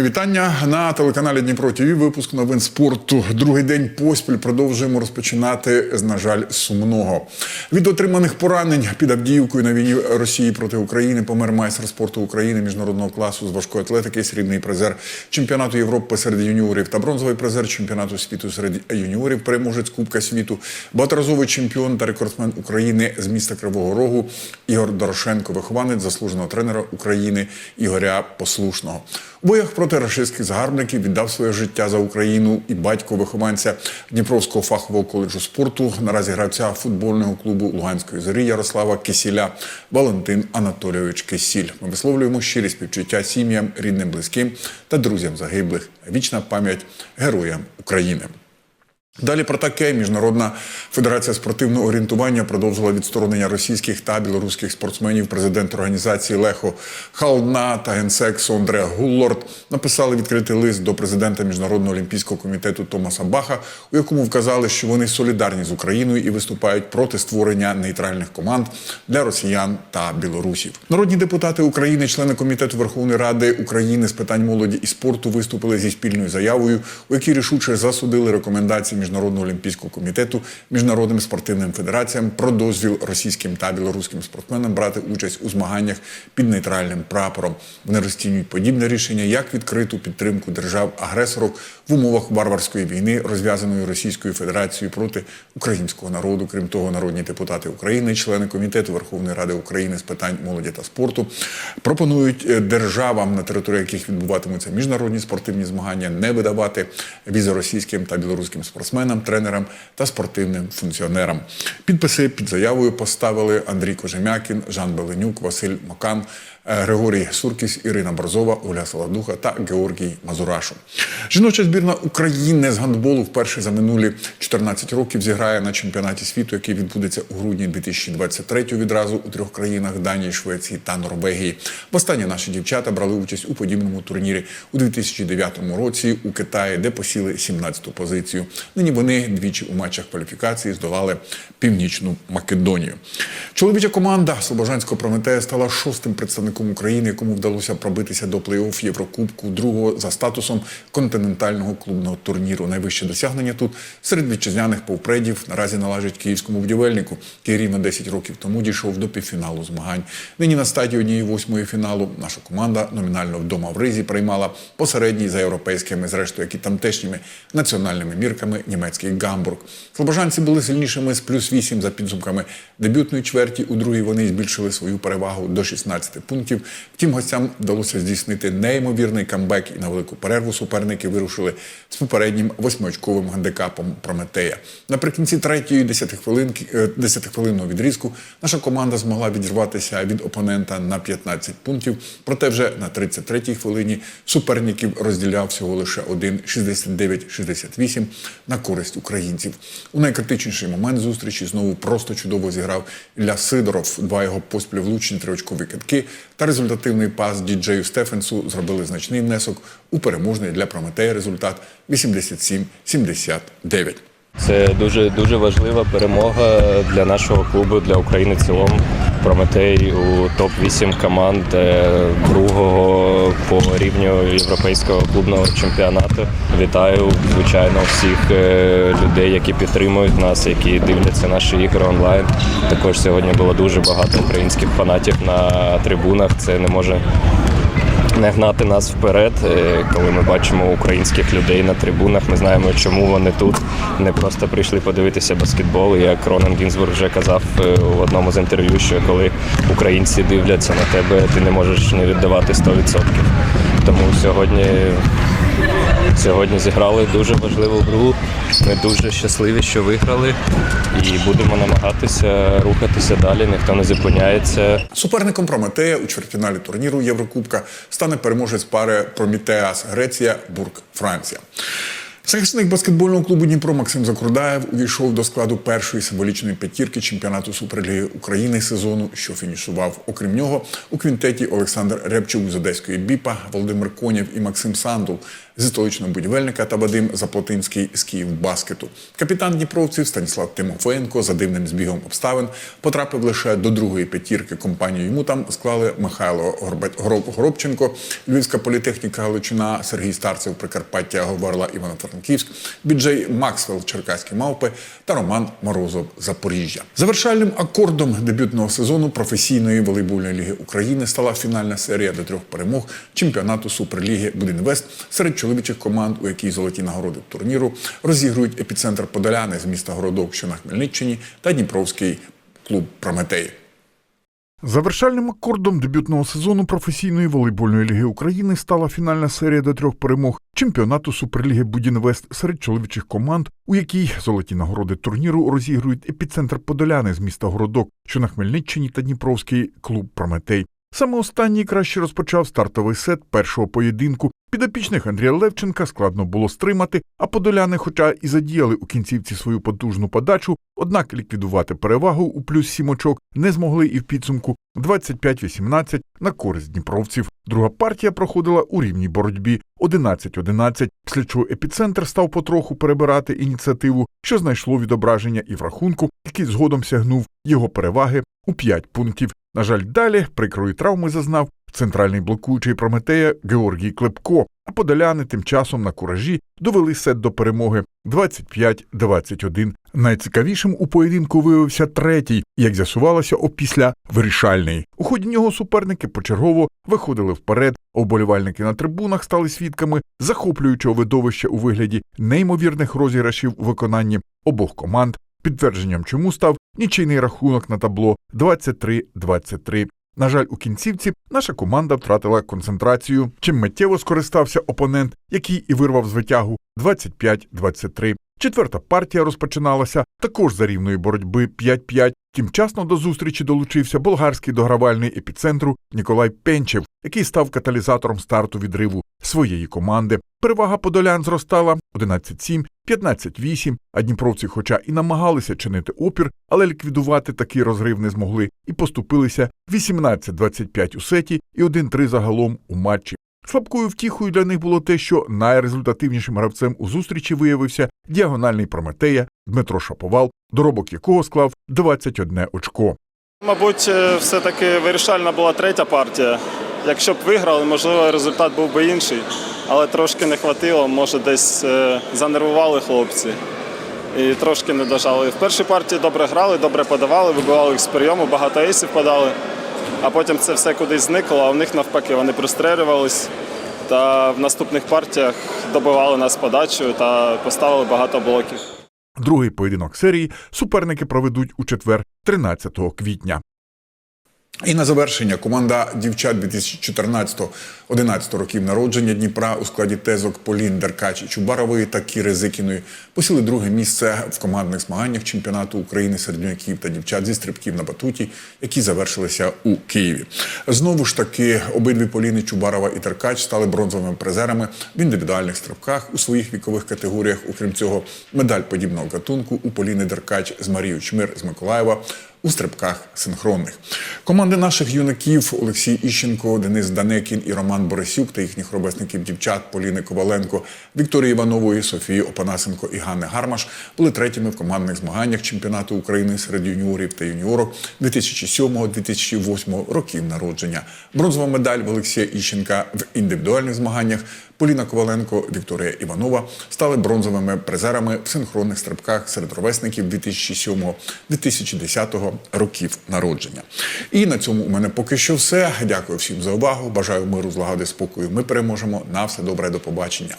Мої вітання на телеканалі Дніпро ТВ. Випуск новин спорту. Другий день поспіль продовжуємо розпочинати з на жаль сумного. Від отриманих поранень під Авдіївкою на війні Росії проти України помер майстер спорту України міжнародного класу з важкої атлетики, срібний призер чемпіонату Європи серед юніорів та бронзовий призер чемпіонату світу серед юніорів, переможець Кубка світу, багаторазовий чемпіон та рекордсмен України з міста Кривого Рогу Ігор Дорошенко, вихованець заслуженого тренера України Ігоря Послушного. У боях проти рашистських загарбників віддав своє життя за Україну і батько вихованця Дніпровського фахового коледжу спорту, наразі гравця футбольного клубу Луганської зорі Ярослава Кисіля Валентин Анатолійович Кисіль. Ми висловлюємо щирі співчуття сім'ям, рідним, близьким та друзям загиблих. Вічна пам'ять героям України. Далі про таке міжнародна федерація спортивного орієнтування продовжила відсторонення російських та білоруських спортсменів. Президент організації Лехо Халдна та генсек Сондре Гуллорд написали відкритий лист до президента міжнародного олімпійського комітету Томаса Баха, у якому вказали, що вони солідарні з Україною і виступають проти створення нейтральних команд для росіян та білорусів. Народні депутати України, члени комітету Верховної Ради України з питань молоді і спорту, виступили зі спільною заявою, у якій рішуче засудили рекомендації Міжнародного олімпійського комітету міжнародним спортивним федераціям про дозвіл російським та білоруським спортсменам брати участь у змаганнях під нейтральним прапором. Вони розцінюють подібне рішення як відкриту підтримку держав-агресорок в умовах варварської війни, розв'язаної Російською Федерацією проти українського народу. Крім того, народні депутати України, члени комітету Верховної Ради України з питань молоді та спорту, пропонують е, державам, на території яких відбуватимуться міжнародні спортивні змагання, не видавати візи російським та білоруським спортсменам, тренерам та спортивним функціонерам. Підписи під заявою поставили Андрій Кожем'якін, Жан Беленюк, Василь Макан, е, Григорій Суркіс, Ірина Борзова, Оля Солодуха та Георгій Мазурашу. Жіноча збірна України з гандболу вперше за минулі 14 років зіграє на чемпіонаті світу, який відбудеться у грудні 2023 відразу у трьох країнах Данії, Швеції та Норвегії. Востаннє наші дівчата брали участь у подібному турнірі у 2009 році у Китаї, де посіли 17-ту позицію. Нині вони двічі у матчах кваліфікації здолали Північну Македонію. Чоловіча команда Слобожанського Прометея стала шостим представником України, якому вдалося пробитися до плей-офф Єврокубку другого за статусом континентального клубного турніру. Найвище досягнення тут серед вітчизняних повпредів наразі належить київському будівельнику, який рівно 10 років тому дійшов до півфіналу змагань. Нині на стадії однієї восьмої фіналу наша команда номінально вдома в ризі приймала посередній за європейськими, зрештою, як і тамтешніми національними мірками німецький Гамбург. Слобожанці були сильнішими з плюс 8 за підсумками дебютної чверті. У другій вони збільшили свою перевагу до 16 пунктів. Втім, гостям вдалося здійснити неймовірний камбек і на велику перерву суперники вирушили з попереднім восьмиочковим гандикапом Прометея. Наприкінці третьої 10 хвилинки 10 хвилинного відрізку наша команда змогла відірватися від опонента на 15 пунктів. Проте вже на 33-й хвилині суперників розділяв всього лише один 69-68 на користь українців. У найкритичніший момент зустрічі знову просто чудово зіграв Ілля Сидоров. Два його поспіль влучні триочкові китки та результативний пас діджею Стефенсу зробили значний внесок у переможний для Прометея результат 87-79. Це дуже дуже важлива перемога для нашого клубу, для України в цілому. Прометей у топ 8 команд е, другого по рівню європейського клубного чемпіонату. Вітаю звичайно всіх е, людей, які підтримують нас, які дивляться наші ігри онлайн. Також сьогодні було дуже багато українських фанатів на трибунах. Це не може не гнати нас вперед, Е, коли ми бачимо українських людей на трибунах. Ми знаємо, чому вони тут не просто прийшли подивитися баскетбол. Як Ронан Гінзбург вже казав е, в одному з інтерв'ю, що коли українці дивляться на тебе, ти не можеш не віддавати 100%. Тому сьогодні. Сьогодні зіграли дуже важливу гру. Ми дуже щасливі, що виграли, і будемо намагатися рухатися далі. Ніхто не зупиняється. Суперником Прометея у чвертьфіналі турніру Єврокубка стане переможець пари Промітеас Греція Бург Франція. Захисник баскетбольного клубу Дніпро Максим Закрудаєв увійшов до складу першої символічної п'ятірки чемпіонату Суперліги України сезону, що фінішував. Окрім нього, у квінтеті Олександр Рябчук з Одеської Біпа, Володимир Конєв і Максим Сандул зі столичного будівельника та Вадим Заплотинський з Київбаскету. Капітан Дніпровців Станіслав Тимофеєнко за дивним збігом обставин потрапив лише до другої п'ятірки. Компанію йому там склали Михайло Горобченко, Львівська політехніка Галичина, Сергій Старцев, Прикарпаття, Говорла Івано-Франківськ, Біджей Максвелл, Черкаські мавпи та Роман Морозов, Запоріжжя. Завершальним акордом дебютного сезону професійної волейбольної ліги України стала фінальна серія до трьох перемог чемпіонату Суперліги Будинвест серед чоловічих команд, у якій золоті нагороди турніру розігрують епіцентр Подоляни з міста Городок, що на Хмельниччині, та Дніпровський клуб Прометей. Завершальним акордом дебютного сезону професійної волейбольної ліги України стала фінальна серія до трьох перемог чемпіонату Суперліги Будінвест серед чоловічих команд, у якій золоті нагороди турніру розігрують епіцентр Подоляни з міста Городок, що на Хмельниччині та Дніпровський клуб Прометей. Саме останній краще розпочав стартовий сет першого поєдинку. Підопічних Андрія Левченка складно було стримати, а подоляни, хоча і задіяли у кінцівці свою потужну подачу, однак ліквідувати перевагу у плюс сім очок не змогли і в підсумку 25-18 на користь дніпровців. Друга партія проходила у рівній боротьбі 11-11, після чого епіцентр став потроху перебирати ініціативу, що знайшло відображення і в рахунку, який згодом сягнув його переваги у 5 пунктів. На жаль, далі прикрої травми зазнав центральний блокуючий Прометея Георгій Клепко, а подоляни тим часом на куражі довели сет до перемоги 25-21. Найцікавішим у поєдинку виявився третій, як з'ясувалося, опісля вирішальний. У ході нього суперники почергово виходили вперед, а вболівальники на трибунах стали свідками захоплюючого видовища у вигляді неймовірних розіграшів у виконанні обох команд. Підтвердженням чому став нічийний рахунок на табло 23-23. На жаль, у кінцівці наша команда втратила концентрацію, чим миттєво скористався опонент, який і вирвав з витягу 25-23. Четверта партія розпочиналася також за рівної боротьби 5-5. Тімчасно до зустрічі долучився болгарський догравальний епіцентру Ніколай Пенчев, який став каталізатором старту відриву своєї команди. Перевага подолян зростала 11-7, 15-8, а дніпровці, хоча і намагалися чинити опір, але ліквідувати такий розрив не змогли і поступилися 18-25 у сеті і 1-3 загалом у матчі. Слабкою втіхою для них було те, що найрезультативнішим гравцем у зустрічі виявився діагональний Прометея Дмитро Шаповал, доробок якого склав 21 очко. Мабуть, е, все-таки вирішальна була третя партія. Якщо б виграли, можливо, результат був би інший. Але трошки не хватило, може, десь е, занервували хлопці і трошки не дожали. В першій партії добре грали, добре подавали, вибивали їх з прийому, багато ейсів подали. А потім це все кудись зникло, а у них навпаки вони пристрелювались. Та в наступних партіях добивали нас подачею та поставили багато блоків. Другий поєдинок серії суперники проведуть у четвер, 13 квітня. І на завершення команда дівчат 2014-11 років народження Дніпра у складі тезок Полін Деркач Чубарової та Кіри Зикіної посіли друге місце в командних змаганнях чемпіонату України серед юнаків та дівчат зі стрибків на батуті, які завершилися у Києві. Знову ж таки, обидві Поліни Чубарова і Деркач стали бронзовими призерами в індивідуальних стрибках у своїх вікових категоріях. Окрім цього, медаль подібного гатунку у Поліни Деркач з Марією Чмир з Миколаєва у стрибках синхронних. Команди наших юнаків Олексій Іщенко, Денис Данекін і Роман Борисюк та їхніх робесників дівчат Поліни Коваленко, Вікторії Іванової, Софії Опанасенко і Ганни Гармаш були третіми в командних змаганнях чемпіонату України серед юніорів та юніорок 2007-2008 років народження. Бронзова медаль в Олексія Іщенка в індивідуальних змаганнях. Поліна Коваленко, Вікторія Іванова стали бронзовими призерами в синхронних стрибках серед ровесників 2007-2010 років народження. І на цьому у мене поки що все. Дякую всім за увагу. Бажаю миру, злагоди, спокою. Ми переможемо. На все добре, до побачення.